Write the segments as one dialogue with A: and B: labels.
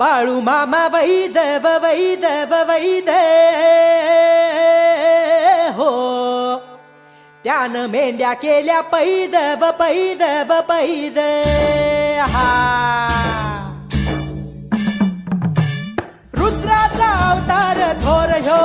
A: बाळू मामा वैदव वैदव वैद हो त्यानं मेंढ्या केल्या पैदव पैदव पैद हा रुद्राचा अवतार थोर ह्यो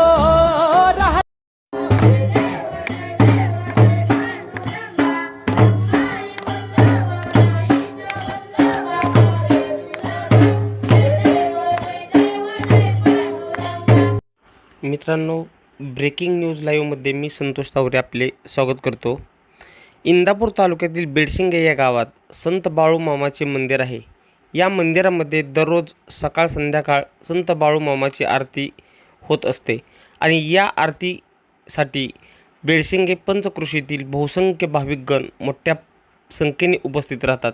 B: मित्रांनो ब्रेकिंग न्यूज लाईव्हमध्ये मी संतोष तावरे आपले स्वागत करतो. इंदापूर तालुक्यातील बेडशिंगे या गावात संत बाळू मामाचे मंदिर आहे. या मंदिरामध्ये दररोज सकाळ संध्याकाळ संत बाळू मामाची आरती होत असते आणि या आरतीसाठी बेडसिंगे पंचकृषीतील बहुसंख्य भाविकगण मोठ्या संख्येने उपस्थित राहतात.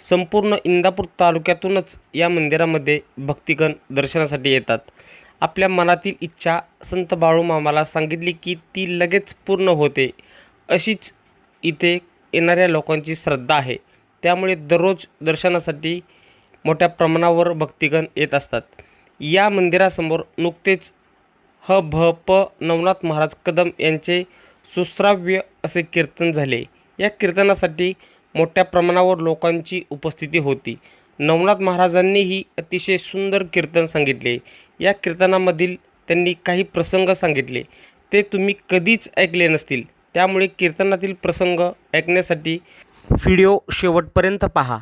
B: संपूर्ण इंदापूर तालुक्यातूनच या मंदिरामध्ये भक्तिगण दर्शनासाठी येतात. आपल्या मनातील इच्छा संत बाळूमामाला सांगितली की ती लगेच पूर्ण होते. अशीच इथे येणाऱ्या लोकांची श्रद्धा आहे. त्यामुळे दररोज दर्शनासाठी मोठ्या प्रमाणावर भक्तिगण येत असतात. या मंदिरासमोर नुकतेच ह भ प नवनाथ महाराज कदम यांचे सुश्राव्य असे कीर्तन झाले. या कीर्तनासाठी मोठ्या प्रमाणावर लोकांची उपस्थिती होती. नवनाथ महाराजांनीही अतिशय सुंदर कीर्तन सांगितले. या कीर्तनामधील त्यांनी काही प्रसंग सांगितले. ते तुम्ही कधीच ऐकले नसतील. त्यामुळे कीर्तनातील प्रसंग ऐकण्यासाठी व्हिडिओ शेवटपर्यंत पहा.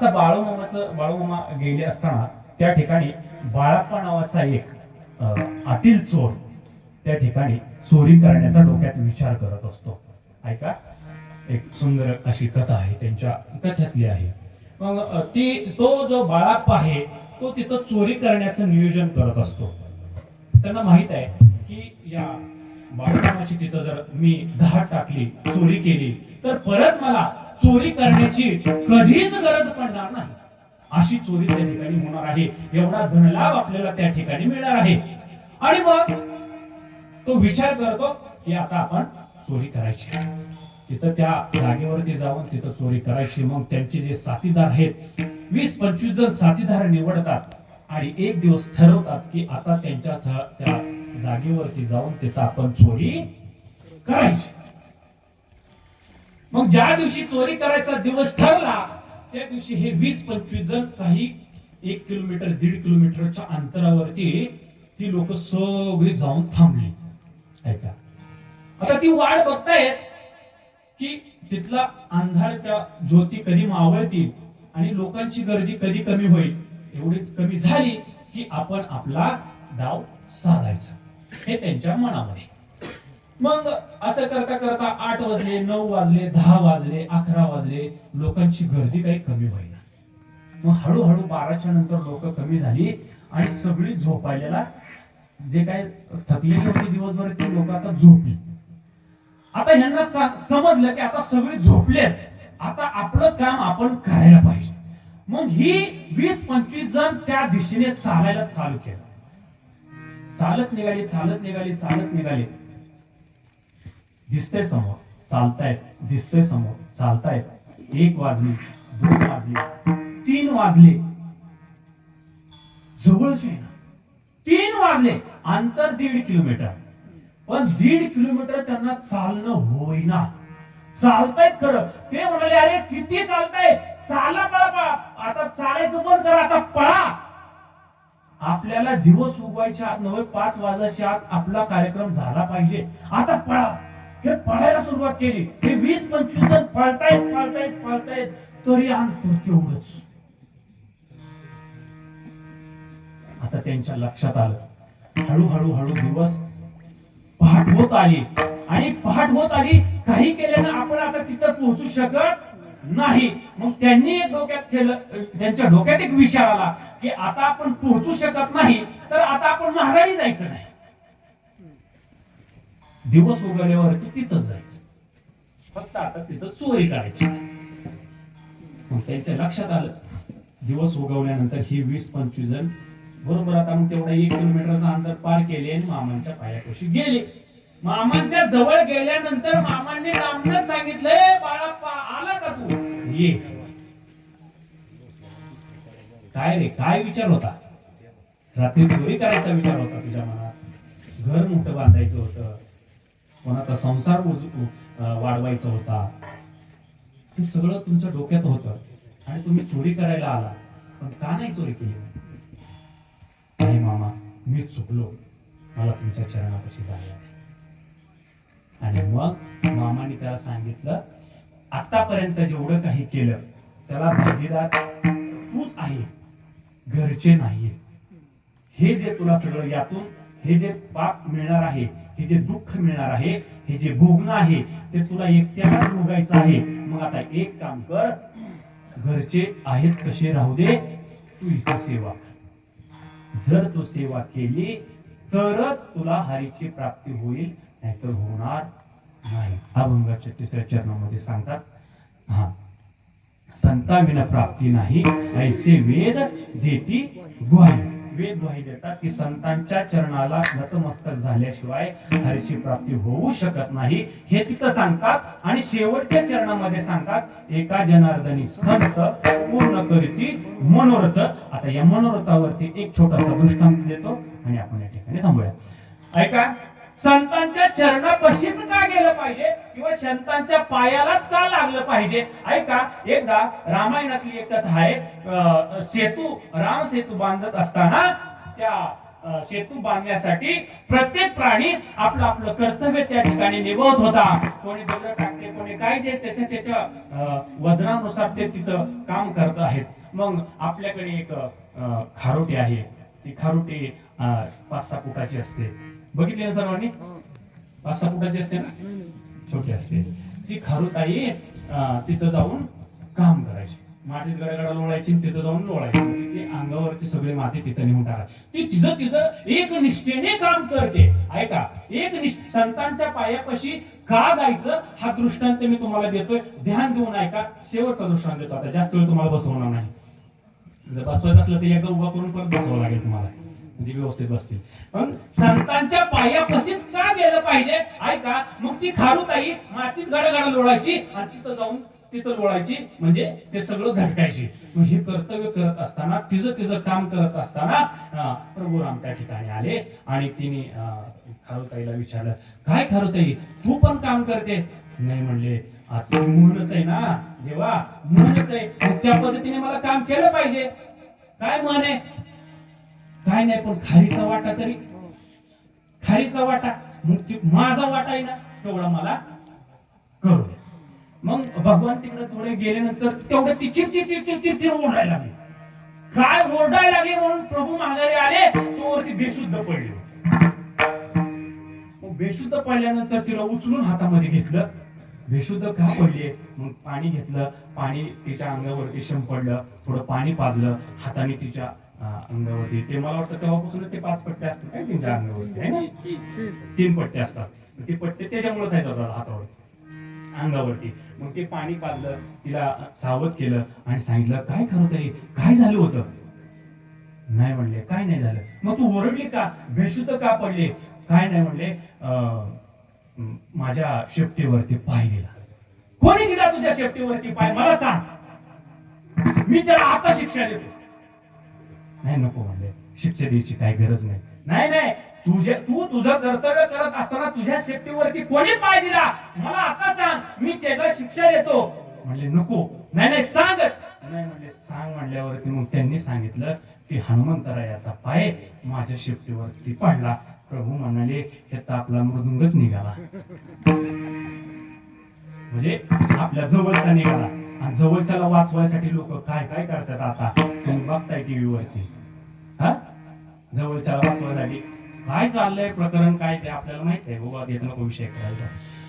C: असा बाळूमामाचं बाळूमामा गेले असताना त्या ठिकाणी बाळाप्पा नावाचा एक आतील चोर त्या ठिकाणी चोरी करण्याचा डोक्यात विचार करत असतो. ऐका एक सुंदर अशी कथा आहे त्यांच्या कथ्यातली आहे. मग ती तो जो बाळाप्पा आहे तो तिथं चोरी करण्याचं नियोजन करत असतो. त्यांना माहीत आहे की या बाळूमामाची तिथं जर मी धाड टाकली चोरी केली तर परत मला चोरी करण्याची कधीच गरज पडणार नाही. अशी चोरी त्या ठिकाणी होणार आहे. एवढा धनलाभ आपल्याला त्या ठिकाणी मिळणार आहे. आणि मग तो विचार करतो की आता आपण चोरी करायची. तिथं त्या जागेवरती जाऊन तिथं चोरी करायची. मग त्यांचे जे साथीदार आहेत वीस पंचवीस जण साथीदार निवडतात आणि एक दिवस ठरवतात की आता त्यांच्या त्या जागेवरती जाऊन तिथं आपण चोरी करायची. मग ज्या दिवशी चोरी करायचा दिवस ठरला त्या दिवशी हे वीस पंचवीस जण काही एक किलोमीटर दीड किलोमीटरच्या अंतरावरती ती लोक सगळी जाऊन थांबली. ऐका. आता ती वाट बघतायत की तिथला अंधार त्या ज्योती कधी मावळतील आणि लोकांची गर्दी कधी कमी होईल एवढी कमी झाली की आपण आपला डाव साधायचा. हे त्यांच्या मनामध्ये. मग असं करता करता आठ वाजले नऊ वाजले दहा वाजले अकरा वाजले लोकांची गर्दी काही कमी होईना. मग हळूहळू बाराच्या नंतर लोक कमी झाली आणि सगळी झोपायला जे काय थकलेली होती दिवसभर ते लोक आता झोपली. आता ह्यांना समजलं की आता सगळे झोपले आता आपलं काम आपण करायला पाहिजे. मग ही वीस पंचवीस जण त्या दिशेने चालायला चालू केलं. चालत निघाले चालत निघाले चालत निघाले. दिसते समोर चालतायत दिसतोय समोर चालतायत. एक वाजली दोन वाजले तीन वाजले. जवळच आहे ना? तीन वाजले अंतर दीड किलोमीटर. पण दीड किलोमीटर त्यांना चालणं होईना. चालतायत खरं. ते म्हणाले अरे किती चालताय चाला बाबा. आता चालायचं बंद करा आता पळा. आपल्याला दिवस उगवायच्या आत नव्हे पाच वाजायच्या आत आपला कार्यक्रम झाला पाहिजे. आता पळा. हे पळायला सुरुवात केली. हे वीस पंचवीस जण पळतायत पळतायत पळतायत. तरी अंतर तेवढंच आता त्यांच्या लक्षात आलं. हळूहळू हळू दिवस पहाट होत आली. आणि पहाट होत आली काही केल्यानं आपण आता तिथं पोहोचू शकत नाही. मग त्यांनी एक डोक्यात केलं त्यांच्या डोक्यात एक विचार आला की आता आपण पोहोचू शकत नाही तर आता आपण माघारी जायचं नाही. दिवस उगवल्यावरती तिथंच जायचं. फक्त आता तिथं चोरी करायची. मग त्यांच्या लक्षात आलं. दिवस उगवल्यानंतर ही वीस पंचवीस जण बरोबर आता मग तेवढा एक किलोमीटरचा अंतर पार केले आणि मामांच्या पायापाशी गेले. मामांच्या जवळ गेल्यानंतर मामांनी नामनं सांगितलंय बाळा आला का तू? ये. काय रे काय विचार होता? रात्री चोरी करायचा विचार होता तुझ्या मनात. घर मोठं बांधायचं होतं. कोणाचा संसार वाढवायचा होता. हे सगळं तुमच्या डोक्यात होतं आणि तुम्ही चोरी करायला आला. पण का नाही चोरी केली? नाही मामा मी चुकलो. मला तुमच्या चरणापाशी जायला आणि मग मामाने त्याला सांगितलं आतापर्यंत जेवढं काही केलं त्याला भागीदार तूच आहे. घरचे नाहीये. हे जे तुला सगळं यातून हे जे पाप मिळणार आहे हे जे दुःख मिळणार आहे हे जे भोगणं आहे ते तुला एकट्यालाच भोगायचं आहे. मग आता एक काम कर घरचे आहेत कसे राहू दे तू इथे सेवा. जर तू सेवा केली तरच तुला हरीची प्राप्ती होईल नाहीतर होणार नाही. अभंगाच्या तिसऱ्या चरणामध्ये सांगतात. हा. संता विना प्राप्ती नाही ऐसे वेद देती ग्वाही वेद ग्वाही देतात की संतांच्या चरणाला नतमस्तक झाल्याशिवाय हरीची प्राप्ती होऊ शकत नाही. हे तिथं सांगतात आणि शेवटच्या चरणामध्ये सांगतात एका जनार्दनी संत पूर्ण करीती मनोरथ. आता या मनोरथावरती एक छोटासा दृष्टांत देतो आणि आपण या ठिकाणी थांबूया. ऐका संतांच्या चरणापाशीच का गेलं पाहिजे? किंवा संतांच्या पायालाच का लागलं पाहिजे? ऐका एकदा रामायणातली एक कथा आहे अं, सेतू राम सेतू बांधत असताना त्या सेतू बांधण्यासाठी प्रत्येक प्राणी आपलं आपलं कर्तव्य त्या ठिकाणी निभवत होता. कोणी दगड टाकते कोणी काय जे त्याच्या त्याच्या वजनानुसार ते तिथं काम करत आहेत. मग आपल्याकडे एक खारोटी आहे. ती खारोटी पाच सहा फुटाची असते. बघितली ना सर्वांनी? पाच सहा फुटाची असते ना? छोटी असते. ती खारुताई तिथं जाऊन काम करायची. मातीत गडागडा लोळायची तिथं जाऊन लोळायची. ती अंगावरची सगळी माती तिथं नेऊन टाकायची. ती तिचं तिचं एक निष्ठेने काम करते. ऐका एक निष्ठ संतांच्या पायापाशी का जायचं? हा दृष्टांत मी तुम्हाला देतोय. ध्यान देऊन ऐका. शेवटचा दृष्टांत देतो आता. जास्त वेळ तुम्हाला बसवणार नाही. जर बसवायचं असलं तर एकदा उभा करून परत बसवावं लागेल तुम्हाला. म्हणजे व्यवस्थित बसतील. पण संतांच्या पायापाशीच का गेलं पाहिजे? ऐका मग ती खारुताई मातीत गडगड लोळायची आणि तिथं जाऊन तिथं लोळायची. म्हणजे ते सगळं झटकायची. मग हे कर्तव्य करत असताना तिचं तिचं काम करत असताना प्रभू राम त्या ठिकाणी आले आणि तिने खारुताईला विचारलं काय खारुताई तू पण काम करते? नाही म्हणले आता म्हणूनच आहे ना देवा म्हणूनच आहे. त्या पद्धतीने मला काम केलं पाहिजे. काय म्हण? आहे काय नाही पण खारीचा वाटा तरी. खारीचा वाटा. मग माझा वाटा आहे ना तेवढा मला करू मग भगवान तिकडे थोडे गेल्यानंतर तेवढं ती चिरचिर चिरचिर चिरचिर ओरडायला लागली. काय ओरडायला लागले म्हणून प्रभू माघारी आले तो वरती बेशुद्ध पडले. मग बेशुद्ध पडल्यानंतर तिला उचलून हातामध्ये घेतलं. बेशुद्ध का पडली? मग पाणी घेतलं. पाणी तिच्या अंगावरती शंपडलं. थोडं पाणी पाजलं. हाताने तिच्या अंगावरती. ते मला वाटतं तेव्हापासून ते पाच पट्टे असतात काय तिच्या अंगावरती है ना? तीन पट्टे असतात. ते पट्टे त्याच्यामुळेच आहेत हातावर अंगावरती. मग ते पाणी पाजलं तिला सावध केलं आणि सांगितलं काय खरं तरी काय झालं होतं? नाही म्हणले काय नाही झालं. मग तू ओरडली का? बेशुद्ध का पडले? काय नाही म्हणले माझ्या शेपटीवरती पाय दिला कोणी दिला तुझ्या शेपटीवरती पाय? मला सांग. मी त्याला आता शिक्षा देतो. नाही नको म्हणले. शिक्षा द्यायची काही गरज नाही. नाही नाही. तुझे तू तुझं कर्तव्य करत असताना तुझ्या सेफ्टीवरती कोणी पाय दिला? मला आता सांग. मी त्याला शिक्षा देतो. म्हणले नको. नाही नाही सांगच नाही म्हणले सांग म्हणल्यावरती मग त्यांनी सांगितलं की हनुमंतरायाचा पाय माझ्या शेपटीवरती पडला. प्रभू म्हणाले हे तर आपला मृदुंगच निघाला. म्हणजे आपल्या जवळचा निघाला. आणि जवळच्याला वाचवायसाठी लोक काय काय करतात आता? तुम्ही बघताय टीव्ही वरती. हा? जवळच्याला वाचवायसाठी काय चाललंय प्रकरण काय ते आपल्याला माहीत आहे. बाबा घेत नको विषय करायचा.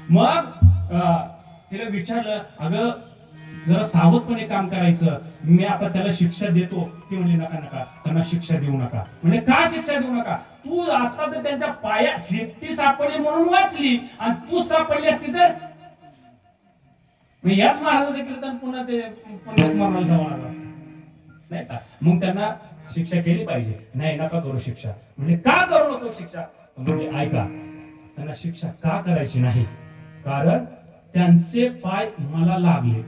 C: मग तिला विचारलं अगं जरा सावधपणे काम करायचं. मी आता त्याला शिक्षा देतो. ती म्हणली नका नका. त्यांना शिक्षा देऊ नका. म्हणजे का शिक्षा देऊ नका? तू आता तर त्यांच्या पाया शेपटी सापडली म्हणून वाचली. आणि तू सापडली असती तर मग याच महाराजाचं कीर्तन पुन्हा ते पुन्हा नाही का? मग त्यांना शिक्षा केली पाहिजे. नाही नका करू शिक्षा. म्हणजे का करू नको शिक्षा? म्हणजे ऐका त्यांना शिक्षा का करायची नाही? कारण त्यांचे पाय मला लागले.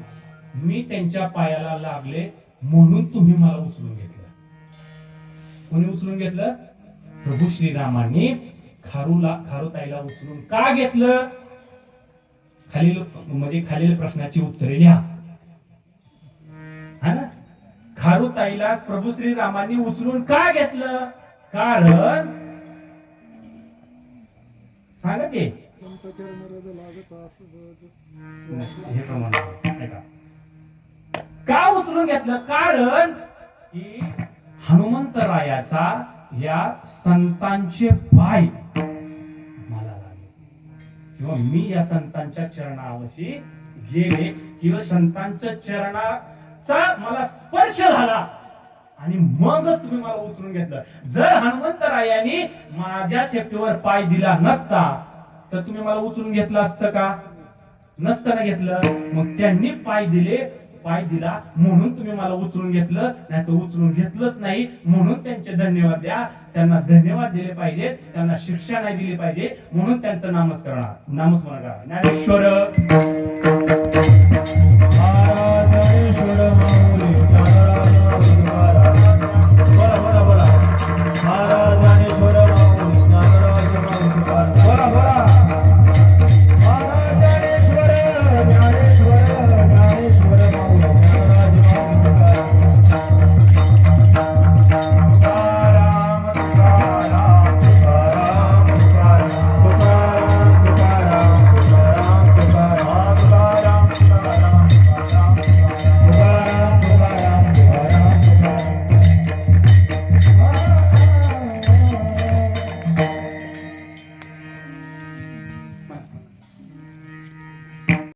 C: मी त्यांच्या पायाला लागले म्हणून तुम्ही मला उचलून घेतलं. कोणी उचलून घेतलं? प्रभू श्रीरामांनी खारूला खारुताईला उचलून का घेतलं? खालील म्हणजे खालील प्रश्नाची उत्तरे लिहा. हा ना? खारुताईला प्रभू श्रीरामांनी उचलून का घेतलं? कारण सांगा ते हे प्रमाण का उचलून घेतलं? कारण की हनुमंतरायाचा या संतांचे पाय किंवा मी या संतांच्या चरणावशी गेले किंवा संतांच्या चरणाचा मला स्पर्श झाला आणि मगच तुम्ही मला उचलून घेतलं. जर हनुमंतरायाने माझ्या शेपटीवर पाय दिला नसता तर तुम्ही मला उचलून घेतलं असतं का? नसतं ना घेतलं. मग त्यांनी पाय दिले पाय दिला म्हणून तुम्ही मला उचलून घेतलं नाही तर उचलून घेतलंच नाही म्हणून त्यांचे धन्यवाद द्या. त्यांना धन्यवाद दिले पाहिजेत त्यांना शिक्षा नाही दिली पाहिजे म्हणून त्यांचं नामस्करण नामस्मरण करा. ज्ञानेश्वर.